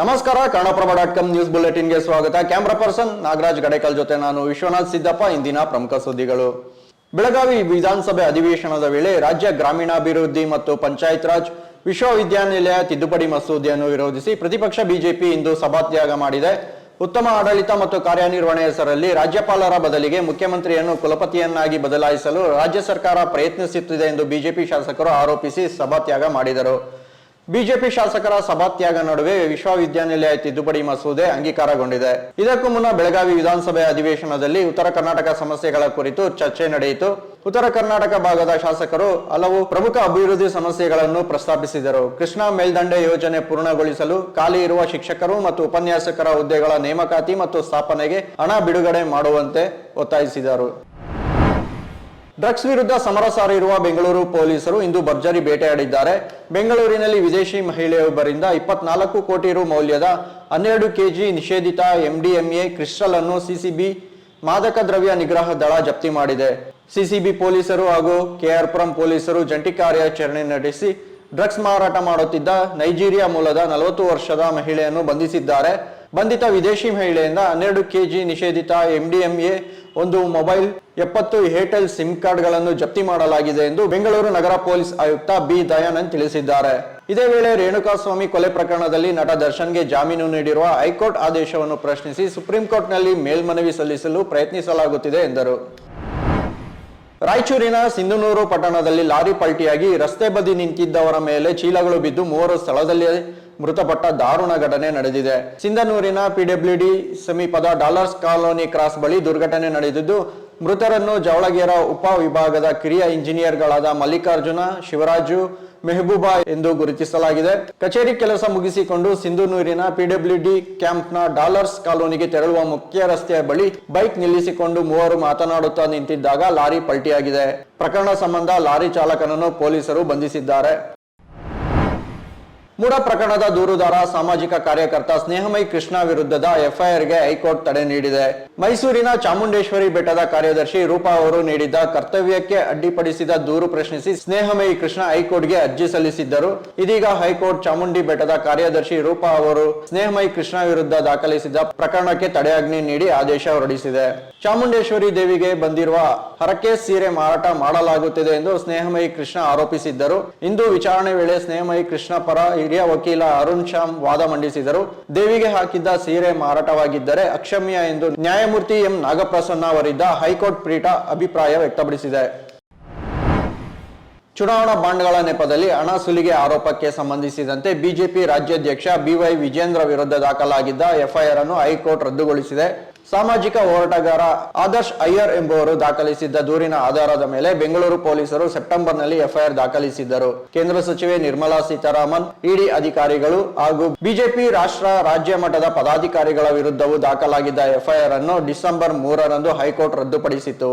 ನಮಸ್ಕಾರ, Kannadaprabha dot com news ಬುಲೆಟಿನ್ಗೆ ಸ್ವಾಗತ. ಕ್ಯಾಮ್ರಾ ಪರ್ಸನ್ ನಾಗರಾಜ್ ಗಡೇಕಲ್ ಜೊತೆ ನಾನು ವಿಶ್ವನಾಥ್ ಸಿದ್ದಪ್ಪ. ಇಂದಿನ ಪ್ರಮುಖ ಸುದ್ದಿಗಳು. ಬೆಳಗಾವಿ ವಿಧಾನಸಭೆ ಅಧಿವೇಶನದ ವೇಳೆ ರಾಜ್ಯ ಗ್ರಾಮೀಣಾಭಿವೃದ್ಧಿ ಮತ್ತು ಪಂಚಾಯತ್ ರಾಜ್ ವಿಶ್ವವಿದ್ಯಾನಿಲಯ ತಿದ್ದುಪಡಿ ಮಸೂದೆಯನ್ನು ವಿರೋಧಿಸಿ ಪ್ರತಿಪಕ್ಷ ಬಿಜೆಪಿ ಇಂದು ಸಭಾತ್ಯಾಗ ಮಾಡಿದೆ. ಉತ್ತಮ ಆಡಳಿತ ಮತ್ತು ಕಾರ್ಯನಿರ್ವಹಣೆ ಹೆಸರಲ್ಲಿ ರಾಜ್ಯಪಾಲರ ಬದಲಿಗೆ ಮುಖ್ಯಮಂತ್ರಿಯನ್ನು ಕುಲಪತಿಯನ್ನಾಗಿ ಬದಲಾಯಿಸಲು ರಾಜ್ಯ ಸರ್ಕಾರ ಪ್ರಯತ್ನಿಸುತ್ತಿದೆ ಎಂದು ಬಿಜೆಪಿ ಶಾಸಕರು ಆರೋಪಿಸಿ ಸಭಾತ್ಯಾಗ ಮಾಡಿದರು. ಬಿಜೆಪಿ ಶಾಸಕರ ಸಭಾತ್ಯಾಗ ನಡುವೆ ವಿಶ್ವವಿದ್ಯಾನಿಲಯ ತಿದ್ದುಪಡಿ ಮಸೂದೆ ಅಂಗೀಕಾರಗೊಂಡಿದೆ. ಇದಕ್ಕೂ ಮುನ್ನ ಬೆಳಗಾವಿ ವಿಧಾನಸಭೆ ಅಧಿವೇಶನದಲ್ಲಿ ಉತ್ತರ ಕರ್ನಾಟಕ ಸಮಸ್ಯೆಗಳ ಕುರಿತು ಚರ್ಚೆ ನಡೆಯಿತು. ಉತ್ತರ ಕರ್ನಾಟಕ ಭಾಗದ ಶಾಸಕರು ಹಲವು ಪ್ರಮುಖ ಅಭಿವೃದ್ಧಿ ಸಮಸ್ಯೆಗಳನ್ನು ಪ್ರಸ್ತಾಪಿಸಿದರು. ಕೃಷ್ಣಾ ಮೇಲ್ದಂಡೆ ಯೋಜನೆ ಪೂರ್ಣಗೊಳಿಸಲು ಖಾಲಿ ಇರುವ ಶಿಕ್ಷಕರು ಮತ್ತು ಉಪನ್ಯಾಸಕರ ಹುದ್ದೆಗಳ ನೇಮಕಾತಿ ಮತ್ತು ಸ್ಥಾಪನೆಗೆ ಹಣ ಬಿಡುಗಡೆ ಮಾಡುವಂತೆ ಒತ್ತಾಯಿಸಿದರು. ಡ್ರಗ್ಸ್ ವಿರುದ್ಧ ಸಮರ ಸಾರಿರುವ ಬೆಂಗಳೂರು ಪೊಲೀಸರು ಇಂದು ಭರ್ಜರಿ ಬೇಟೆಯಾಡಿದ್ದಾರೆ. ಬೆಂಗಳೂರಿನಲ್ಲಿ ವಿದೇಶಿ ಮಹಿಳೆಯೊಬ್ಬರಿಂದ ಇಪ್ಪತ್ನಾಲ್ಕು ಕೋಟಿ ರು ಮೌಲ್ಯದ ಹನ್ನೆರಡು ಕೆಜಿ ನಿಷೇಧಿತ ಎಂಡಿಎಂಎ ಕ್ರಿಸ್ಟಲ್ ಅನ್ನು ಸಿಸಿಬಿ ಮಾದಕ ದ್ರವ್ಯ ನಿಗ್ರಹ ದಳ ಜಪ್ತಿ ಮಾಡಿದೆ. ಸಿಸಿಬಿ ಪೊಲೀಸರು ಹಾಗೂ ಕೆಆರ್ಪುರಂ ಪೊಲೀಸರು ಜಂಟಿ ಕಾರ್ಯಾಚರಣೆ ನಡೆಸಿ ಡ್ರಗ್ಸ್ ಮಾರಾಟ ಮಾಡುತ್ತಿದ್ದ ನೈಜೀರಿಯಾ ಮೂಲದ ನಲವತ್ತು ವರ್ಷದ ಮಹಿಳೆಯನ್ನು ಬಂಧಿಸಿದ್ದಾರೆ. ಬಂಧಿತ ವಿದೇಶಿ ಮಹಿಳೆಯಿಂದ ಹನ್ನೆರಡು ಕೆಜಿ ನಿಷೇಧಿತ ಎಂಡಿಎಂಎ ಒಂದು ಮೊಬೈಲ್, ಎಪ್ಪತ್ತು ಏರ್ಟೆಲ್ ಸಿಮ್ ಕಾರ್ಡ್ಗಳನ್ನು ಜಪ್ತಿ ಮಾಡಲಾಗಿದೆ ಎಂದು ಬೆಂಗಳೂರು ನಗರ ಪೊಲೀಸ್ ಆಯುಕ್ತ ಬಿ ದಯಾನಂದ್ ತಿಳಿಸಿದ್ದಾರೆ. ಇದೇ ವೇಳೆ ರೇಣುಕಾಸ್ವಾಮಿ ಕೊಲೆ ಪ್ರಕರಣದಲ್ಲಿ ನಟ ದರ್ಶನ್ಗೆ ಜಾಮೀನು ನೀಡಿರುವ ಹೈಕೋರ್ಟ್ ಆದೇಶವನ್ನು ಪ್ರಶ್ನಿಸಿ ಸುಪ್ರೀಂ ಕೋರ್ಟ್ನಲ್ಲಿ ಮೇಲ್ಮನವಿ ಸಲ್ಲಿಸಲು ಪ್ರಯತ್ನಿಸಲಾಗುತ್ತಿದೆ ಎಂದರು. ರಾಯಚೂರಿನ ಸಿಂಧನೂರು ಪಟ್ಟಣದಲ್ಲಿ ಲಾರಿ ಪಲ್ಟಿಯಾಗಿ ರಸ್ತೆ ಬದಿ ನಿಂತಿದ್ದವರ ಮೇಲೆ ಚೀಲಗಳು ಬಿದ್ದು ಮೂವರು ಸ್ಥಳದಲ್ಲಿ ಮೃತಪಟ್ಟ ದಾರುಣ ಘಟನೆ ನಡೆದಿದೆ. ಸಿಂಧನೂರಿನ ಪಿಡಬ್ಲ್ಯೂಡಿ ಸಮೀಪದ ಡಾಲರ್ಸ್ ಕಾಲೋನಿ ಕ್ರಾಸ್ ಬಳಿ ದುರ್ಘಟನೆ ನಡೆದಿದ್ದು ಮೃತರನ್ನು ಜವಳಗೇರ ಉಪ ವಿಭಾಗದ ಕಿರಿಯ ಇಂಜಿನಿಯರ್ಗಳಾದ ಮಲ್ಲಿಕಾರ್ಜುನ, ಶಿವರಾಜು, ಮೆಹಬೂಬಾ ಎಂದು ಗುರುತಿಸಲಾಗಿದೆ. ಕಚೇರಿ ಕೆಲಸ ಮುಗಿಸಿಕೊಂಡು ಸಿಂಧುನೂರಿನ ಪಿಡಬ್ಲ್ಯೂಡಿ ಕ್ಯಾಂಪ್ನ ಡಾಲರ್ಸ್ ಕಾಲೋನಿಗೆ ತೆರಳುವ ಮುಖ್ಯ ರಸ್ತೆಯ ಬಳಿ ಬೈಕ್ ನಿಲ್ಲಿಸಿಕೊಂಡು ಮೂವರು ಮಾತನಾಡುತ್ತಾ ನಿಂತಿದ್ದಾಗ ಲಾರಿ ಪಲ್ಟಿಯಾಗಿದೆ. ಪ್ರಕರಣ ಸಂಬಂಧ ಲಾರಿ ಚಾಲಕನನ್ನು ಪೊಲೀಸರು ಬಂಧಿಸಿದ್ದಾರೆ. ಮೂಡ ಪ್ರಕರಣದ ದೂರುದಾರ, ಸಾಮಾಜಿಕ ಕಾರ್ಯಕರ್ತ ಸ್ನೇಹಮಯಿ ಕೃಷ್ಣ ವಿರುದ್ಧದ ಎಫ್ಐಆರ್ಗೆ ಹೈಕೋರ್ಟ್ ತಡೆ ನೀಡಿದೆ. ಮೈಸೂರಿನ ಚಾಮುಂಡೇಶ್ವರಿ ಬೆಟ್ಟದ ಕಾರ್ಯದರ್ಶಿ ರೂಪಾ ಅವರು ನೀಡಿದ್ದ ಕರ್ತವ್ಯಕ್ಕೆ ಅಡ್ಡಿಪಡಿಸಿದ ದೂರು ಪ್ರಶ್ನಿಸಿ ಸ್ನೇಹಮಯಿ ಕೃಷ್ಣ ಹೈಕೋರ್ಟ್ಗೆ ಅರ್ಜಿ ಸಲ್ಲಿಸಿದ್ದರು. ಇದೀಗ ಹೈಕೋರ್ಟ್ ಚಾಮುಂಡಿ ಬೆಟ್ಟದ ಕಾರ್ಯದರ್ಶಿ ರೂಪಾ ಅವರು ಸ್ನೇಹಮಯಿ ಕೃಷ್ಣ ವಿರುದ್ಧ ದಾಖಲಿಸಿದ ಪ್ರಕರಣಕ್ಕೆ ತಡೆಯಾಜ್ಞೆ ನೀಡಿ ಆದೇಶ ಹೊರಡಿಸಿದೆ. ಚಾಮುಂಡೇಶ್ವರಿ ದೇವಿಗೆ ಬಂದಿರುವ ಹರಕೆ ಸೀರೆ ಮಾರಾಟ ಮಾಡಲಾಗುತ್ತಿದೆ ಎಂದು ಸ್ನೇಹಮಯಿ ಕೃಷ್ಣ ಆರೋಪಿಸಿದ್ದರು. ಇಂದು ವಿಚಾರಣೆ ವೇಳೆ ಸ್ನೇಹಮಯಿ ಕೃಷ್ಣ ಪರ ಹಿರಿಯ ವಕೀಲ ಅರುಣ್ ಶ್ಯಾಮ್ ವಾದ ಮಂಡಿಸಿದರು. ದೇವಿಗೆ ಹಾಕಿದ್ದ ಸೀರೆ ಮಾರಾಟವಾಗಿದ್ದರೆ ಅಕ್ಷಮ್ಯ ಎಂದು ನ್ಯಾಯಮೂರ್ತಿ ಎಂ ನಾಗಪ್ರಸನ್ನ ಅವರಿದ್ದ ಹೈಕೋರ್ಟ್ ಪೀಠ ಅಭಿಪ್ರಾಯ ವ್ಯಕ್ತಪಡಿಸಿದೆ. ಚುನಾವಣಾ ಬಾಂಡ್ಗಳ ನೆಪದಲ್ಲಿ ಹಣ ಸುಲಿಗೆ ಆರೋಪಕ್ಕೆ ಸಂಬಂಧಿಸಿದಂತೆ ಬಿಜೆಪಿ ರಾಜ್ಯಾಧ್ಯಕ್ಷ ಬಿವೈ ವಿಜೇಂದ್ರ ವಿರುದ್ಧ ದಾಖಲಾಗಿದ್ದ ಎಫ್ಐಆರ್ ಅನ್ನು ಹೈಕೋರ್ಟ್ ರದ್ದುಗೊಳಿಸಿದೆ. ಸಾಮಾಜಿಕ ಹೋರಾಟಗಾರ ಆದರ್ಶ್ ಅಯ್ಯರ್ ಎಂಬುವರು ದಾಖಲಿಸಿದ್ದ ದೂರಿನ ಆಧಾರದ ಮೇಲೆ ಬೆಂಗಳೂರು ಪೊಲೀಸರು ಸೆಪ್ಟೆಂಬರ್ನಲ್ಲಿ ಎಫ್ಐಆರ್ ದಾಖಲಿಸಿದ್ದರು. ಕೇಂದ್ರ ಸಚಿವೆ ನಿರ್ಮಲಾ ಸೀತಾರಾಮನ್, ಇಡಿ ಅಧಿಕಾರಿಗಳು ಹಾಗೂ ಬಿಜೆಪಿ ರಾಷ್ಟ್ರ ರಾಜ್ಯ ಮಟ್ಟದ ಪದಾಧಿಕಾರಿಗಳ ವಿರುದ್ಧವೂ ದಾಖಲಾಗಿದ್ದ ಎಫ್ಐಆರ್ ಅನ್ನು ಡಿಸೆಂಬರ್ ಮೂರರಂದು ಹೈಕೋರ್ಟ್ ರದ್ದುಪಡಿಸಿತು